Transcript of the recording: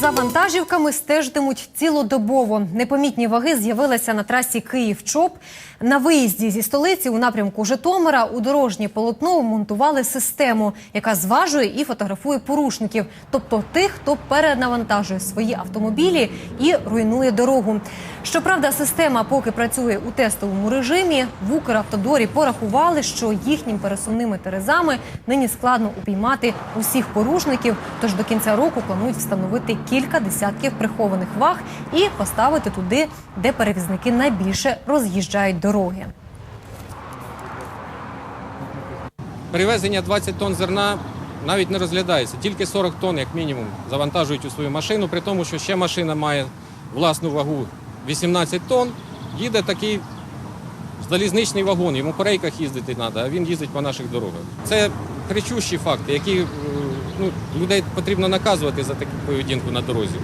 За вантажівками стежитимуть цілодобово. Непомітні ваги з'явилися на трасі Київ-Чоп. На виїзді зі столиці у напрямку Житомира у дорожнє полотно монтували систему, яка зважує і фотографує порушників, тобто тих, хто перенавантажує свої автомобілі і руйнує дорогу. Щоправда, система поки працює у тестовому режимі. В Укравтодорі порахували, що їхнім пересувними терезами нині складно упіймати усіх порушників. Тож до кінця року планують встановити кілька десятків прихованих ваг і поставити туди, де перевізники найбільше роз'їжджають дороги. Перевезення 20 тонн зерна навіть не розглядається. Тільки 40 тонн, як мінімум, завантажують у свою машину, при тому, що ще машина має власну вагу 18 тонн. Їде такий залізничний вагон, йому по рейках їздити треба, а він їздить по наших дорогах. Це кричущі факти, які е, ну, людей потрібно наказувати за таку поведінку на дорозі.